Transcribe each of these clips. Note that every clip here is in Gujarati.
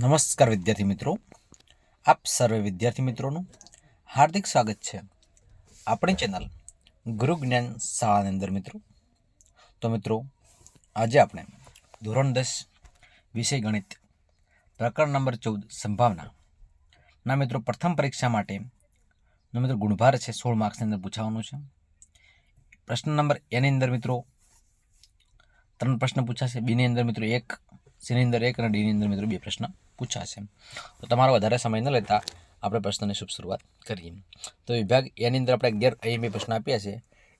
નમસ્કાર વિદ્યાર્થી મિત્રો. આપ સર્વે વિદ્યાર્થી મિત્રોનું હાર્દિક સ્વાગત છે આપણી ચેનલ ગુરુ જ્ઞાન શાળાની અંદર મિત્રો. તો મિત્રો, આજે આપણે ધોરણ દસ વિષય ગણિત પ્રકરણ નંબર ચૌદ સંભાવના. ના મિત્રો, પ્રથમ પરીક્ષા માટે નો મિત્રો ગુણભાર છે, સોળ માર્ક્સની અંદર પૂછાવાનું છે. પ્રશ્ન નંબર એની અંદર મિત્રો ત્રણ પ્રશ્ન પૂછાશે બીની અંદર મિત્રો એક સીની અંદર એક અને ડીની અંદર મિત્રો બે પ્રશ્ન. પૂછાશે. તો તમારો વધારે સમય ન લેતા આપણે પ્રશ્નની શુભ શરૂઆત કરીએ. તો વિભાગ, એની અંદર આપણે અગિયાર અહીં પ્રશ્ન આપ્યા છે.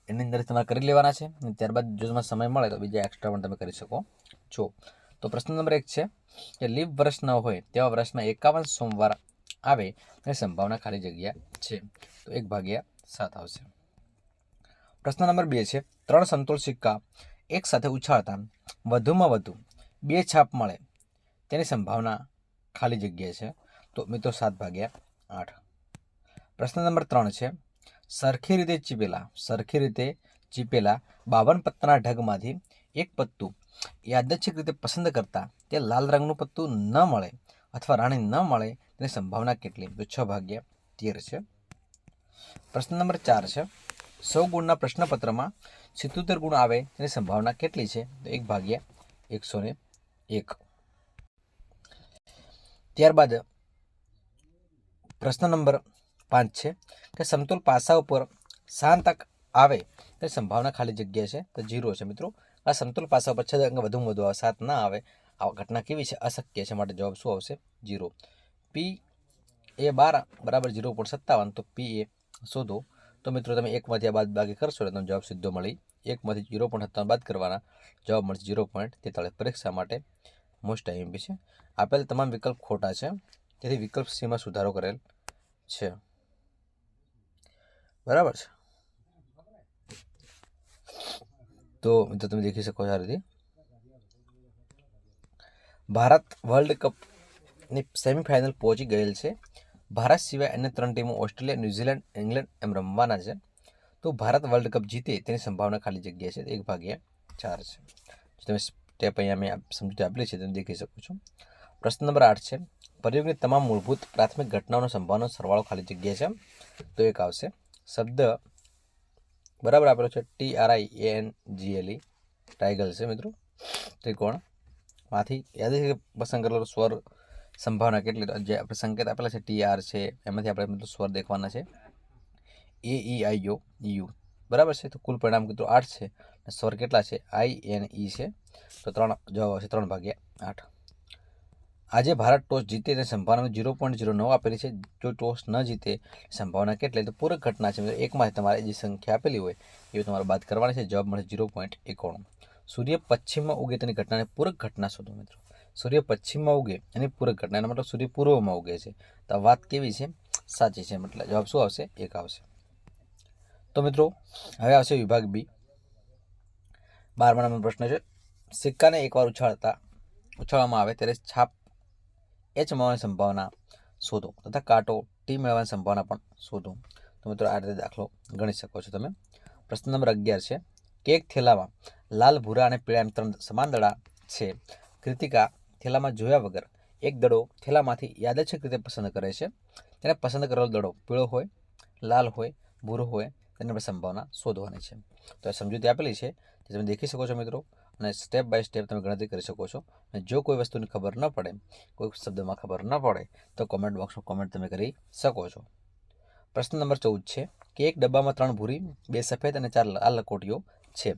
એની અંદર તમારે કરી લેવાના છે અને ત્યારબાદ જો તમારે સમય મળે તો બીજા એક્સ્ટ્રા પણ તમે કરી શકો છો. તો પ્રશ્ન નંબર એક છે કે લીપ વર્ષ ન હોય તેવા વર્ષમાં એકાવન સોમવાર આવે તેની સંભાવના ખાલી જગ્યા છે. તો એક ભાગ્યા સાત આવશે. પ્રશ્ન નંબર બે છે, ત્રણ સંતોલ સિક્કા એક સાથે ઉછાળતા, વધુમાં વધુ બે છાપ મળે તેની સંભાવના ખાલી જગ્યા છે. તો મિત્રો સાત ભાગ્યા આઠ. પ્રશ્ન નંબર ત્રણ છે, સરખી રીતે ચીપેલા, સરખી રીતે ચીપેલા બાવન પત્તાના ઢગમાંથી એક પત્તું યાદચ્છિક રીતે પસંદ કરતા તે લાલ રંગનું પત્તું ન મળે અથવા રાણી ન મળે તેની સંભાવના કેટલી? તો છ ભાગ્યા તેર છે. પ્રશ્ન નંબર ચાર છે, સો ગુણના પ્રશ્નપત્રમાં સિત્તોતેર ગુણ આવે તેની સંભાવના કેટલી છે? તો એક ભાગ્યા એકસો ને એક. ત્યારબાદ પ્રશ્ન નંબર પાંચ છે કે સમતોલ પાસા ઉપર શાંત અંક આવે તેની સંભાવના ખાલી જગ્યા છે, તો જીરો છે મિત્રો. આ સમતોલ પાસા ઉપર છ અંક વધુમાં વધુ આવે, સાત ના આવે, આ ઘટના કેવી છે? અશક્ય છે માટે જવાબ શું આવશે? જીરો પી એ બાર બરાબર જીરો પોઈન્ટ સત્તાવન, તો પી એ શોધો. તો મિત્રો તમે એકમાંથી આ બાદ બાકી કરશો એટલે તમને જવાબ સીધો મળી. એકમાંથી જીરો પોઈન્ટ સત્તાવન બાદ કરવાના જવાબ મળશે જીરો પોઈન્ટ તેતાળીસ પરીક્ષા માટે. મોસ્ટ આઈએમપી છે. આપેલ તમામ વિકલ્પ ખોટા છે. તેથી વિકલ્પ સીમાં સુધારો કરેલ છે. બરાબર છે? તો મિત્રો તમે દેખી શકો છો આ રીતે. ભારત વર્લ્ડ કપની સેમિફાઇનલ પહોંચી ગયેલ છે. ભારત સિવાય અન્ય ત્રણ ટીમો ઓસ્ટ્રેલિયા, ન્યૂઝીલેન્ડ, ઇંગ્લેન્ડ એમ રમવાના છે. તો ભારત વર્લ્ડ કપ જીતે તેની સંભાવના ખાલી જગ્યા છે. એક ભાગ્યા ચાર છે. તમે સ્ટેપ અહીંયા મેં સમજૂતી આપેલી છે તમે દેખી શકો છો. પ્રશ્ન નંબર આઠ છે પરિયોગની તમામ મૂળભૂત પ્રાથમિક ઘટનાઓનો સંભાવનો સરવાળો ખાલી જગ્યા છે? તો એક આવશે. શબ્દ બરાબર આપેલો છે, T R I N G L E triangle છે મિત્રો. ત્રિકોણ. માંથી યાદ છે પસંદ કરેલો સ્વર સંભાવના કેટલી? જે આપણે સંકેત આપેલા છે, ટી આર છે. એમાંથી આપણે મિત્રો સ્વર દેખવાના છે. એ ઈ આઈ યો, યુ. બરાબર છે? તો કુલ પરિણામ કીધું આઠ છે. અને સ્વર કેટલા છે? આઈ એન ઈ છે. તો ત્રણ જવાબ આવશે ત્રણ ભાગ્યા આઠ. આજે ભારત ટોસ જીતે અને સંભાવના ઝીરો પોઈન્ટ ઝીરો નવ આપેલી છે. જો ટોસ ન જીતે, સંભાવના કેટલી? તો પૂરક ઘટના છે એકમાંથી તમારે જે સંખ્યા આપેલી હોય એ તમારે બાદ કરવાની છે. જવાબ મળશે ઝીરો પોઈન્ટ એકાણું. સૂર્ય પશ્ચિમમાં ઉગે તેની ઘટનાને પૂરક ઘટના શોધો મિત્રો. સૂર્ય પશ્ચિમમાં ઉગે એની પૂરક ઘટના. એનો મતલબ સૂર્ય પૂર્વમાં ઉગે છે. તો વાત કેવી છે? સાચી છે. મતલબ જવાબ શું આવશે? એક આવશે. તો મિત્રો, હવે આવશે વિભાગ બી. બારમા નંબર પ્રશ્ન છે. સિક્કાને એકવાર ઉછાળતા, ઉછાળવામાં આવે ત્યારે છાપ એચ મળવાની સંભાવના શોધો તથા કાંટો ટી મેળવવાની સંભાવના પણ શોધો. તો મિત્રો, આ રીતે દાખલો ગણી શકો છો તમે. પ્રશ્ન નંબર અગિયાર છે. કે એક થેલામાં લાલ ભૂરા અને પીળા એમ ત્રણ સમાન દડા છે. કૃતિકા થેલામાં જોયા વગર એક દડો થેલામાંથી યાદચ્છક રીતે પસંદ કરે છે. તેને પસંદ કરેલો દડો પીળો હોય, લાલ હોય, ભૂરો હોય તેની આપણે સંભાવના શોધવાની છે. તો આ સમજૂતી આપેલી છે જે તમે દેખી શકો છો મિત્રો અને સ્ટેપ બાય સ્ટેપ તમે ગણતરી કરી શકો છો. અને જો કોઈ વસ્તુની ખબર ન પડે, કોઈ શબ્દમાં ખબર ન પડે, તો કોમેન્ટ બોક્સમાં કોમેન્ટ તમે કરી શકો છો. પ્રશ્ન નંબર ચૌદ છે કે એક ડબ્બામાં ત્રણ ભૂરી, બે સફેદ અને ચાર લાલ લકોટીઓ છે.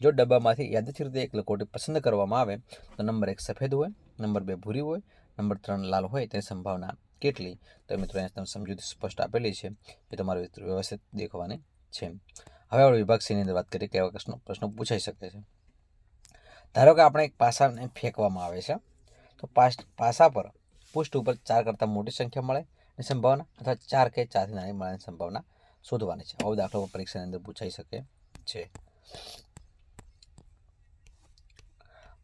જો ડબ્બામાંથી યાદથી રીતે એક લકોટી પસંદ કરવામાં આવે, તો નંબર એક સફેદ હોય, નંબર બે ભૂરી હોય, નંબર ત્રણ લાલ હોય તેની સંભાવના કેટલી? તો મિત્રો, અહીંયા તમે સમજૂતી સ્પષ્ટ આપેલી છે એ તમારે વ્યવસ્થિત દેખવાની છે. હવે આપણે વિભાગ સીની અંદર વાત કરીએ કે એવા પ્રશ્નો પ્રશ્નો પૂછાઈ શકે છે. ધારો કે આપણે એક પાસાને ફેંકવામાં આવે છે, તો પાસ, પાસા પર પૃષ્ઠ ઉપર ચાર કરતાં મોટી સંખ્યા મળે, એની સંભાવના અથવા ચાર કે ચારથી નાની મળવાની સંભાવના શોધવાની છે. આવો દાખલો પરીક્ષાની અંદર પૂછાઈ શકે છે.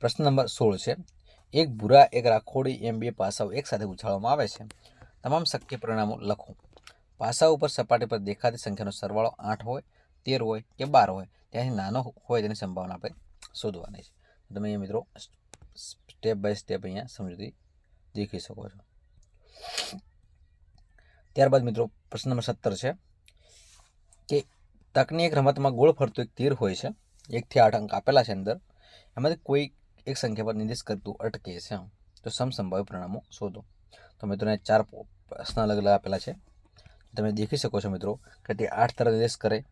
પ્રશ્ન નંબર સોળ છે. એક ભૂરા, એક રાખોડી, એમ બે પાસાઓ એકસાથે ઉછાળવામાં આવે છે. તમામ શક્ય પરિણામો લખો. પાસા ઉપર સપાટી પર દેખાતી સંખ્યાનો સરવાળો આઠ હોય, તેર હોય કે બાર હોય, ત્યાંથી નાનો હોય તેની સંભાવના આપણે શોધવાની છે. તમે અહીંયા મિત્રો સ્ટેપ બાય સ્ટેપ અહીંયા સમજૂતી દેખી શકો છો. ત્યારબાદ મિત્રો પ્રશ્ન નંબર સત્તર છે કે તકની એક રમતમાં ગોળ ફરતું એક તીર હોય છે, એકથી આઠ અંક આપેલા છે અંદર, એમાંથી કોઈ એક સંખ્યા પર નિર્દેશ કરતું અટકે છે. તો સમસંભાવ્ય પરિણામો શોધો. તો મિત્રોને ચાર પ્રશ્ન અલગ અલગ આપેલા છે. તમે દેખી શકો છો મિત્રો કે તે આઠ તરફ નિર્દેશ કરે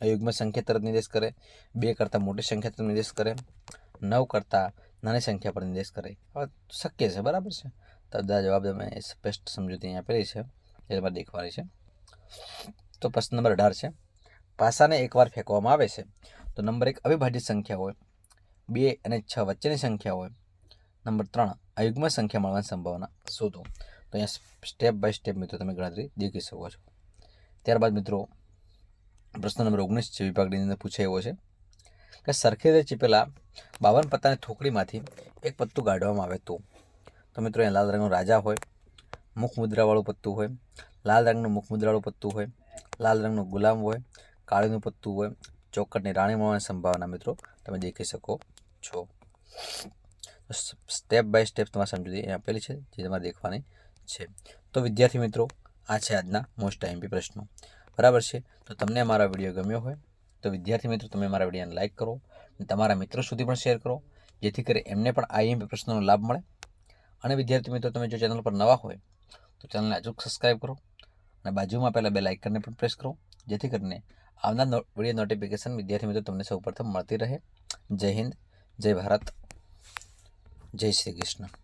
અયુગ્મ સંખ્યા તરફ નિર્દેશ કરે, બે કરતાં મોટી સંખ્યા તરફ નિર્દેશ કરે, નવ કરતાં નાની સંખ્યા પર નિર્દેશ કરે. હવે શક્ય છે, બરાબર છે? બધા જવાબ તમે સ્પષ્ટ સમજૂતી અહીંયા આપેલી છે, એ તમારે દેખવાની છે. તો પ્રશ્ન નંબર અઢાર છે, પાસાને એકવાર ફેંકવામાં આવે છે, તો નંબર એક અવિભાજિત સંખ્યા હોય, બે અને છ વચ્ચેની સંખ્યા હોય, નંબર ત્રણ અયુગ્મ સંખ્યા મળવાની સંભાવના શોધો. તો અહીંયા સ્ટેપ બાય સ્ટેપ મિત્રો તમે ગણતરી દેખી શકો છો. ત્યારબાદ મિત્રો પ્રશ્ન નંબર ઓગણીસ છે, વિભાગની અંદર પૂછાયો છે કે સરખી રીતે ચીપેલા બાવન પત્તાની થોકડીમાંથી એક પત્તું કાઢવામાં આવે તો? તો મિત્રો અહીંયા લાલ રંગનો રાજા હોય, મુખ મુદ્રાવાળું પત્તું હોય, લાલ રંગનું મુખ મુદ્રાવાળું પત્તું હોય, લાલ રંગનું ગુલામ હોય, કાળીનું પત્તું હોય ચોકટની રાણી મળવાની સંભાવના મિત્રો તમે દેખી શકો છો. સ્ટેપ બાય સ્ટેપ તમારે સમજૂતી આપેલી છે, જે તમારે દેખવાની છે. તો વિદ્યાર્થી મિત્રો, આ છે આજના મોસ્ટ આઈએમપી પ્રશ્નો. બરાબર છે? તો તમને અમારા વીડિયો ગમ્યો હોય, તો વિદ્યાર્થી મિત્રો, તમે મારા વિડીયોને લાઇક કરો અને તમારા મિત્રો સુધી પણ શેર કરો, જેથી કરી એમને પણ આઈએમપી પ્રશ્નોનો લાભ મળે. અને વિદ્યાર્થી મિત્રો, તમે જો ચેનલ પર નવા હોય, તો ચેનલને અચૂક સબસ્ક્રાઈબ કરો અને બાજુમાં પહેલાં બે લાઇકનને પણ પ્રેસ કરો, જેથી કરીને આવનાર વીડિયો નોટિફિકેશન વિદ્યાર્થી મિત્રો તમને સૌપ્રથમ મળતી રહે. જય હિન્દ, જય ભારત, જય શ્રી કૃષ્ણ.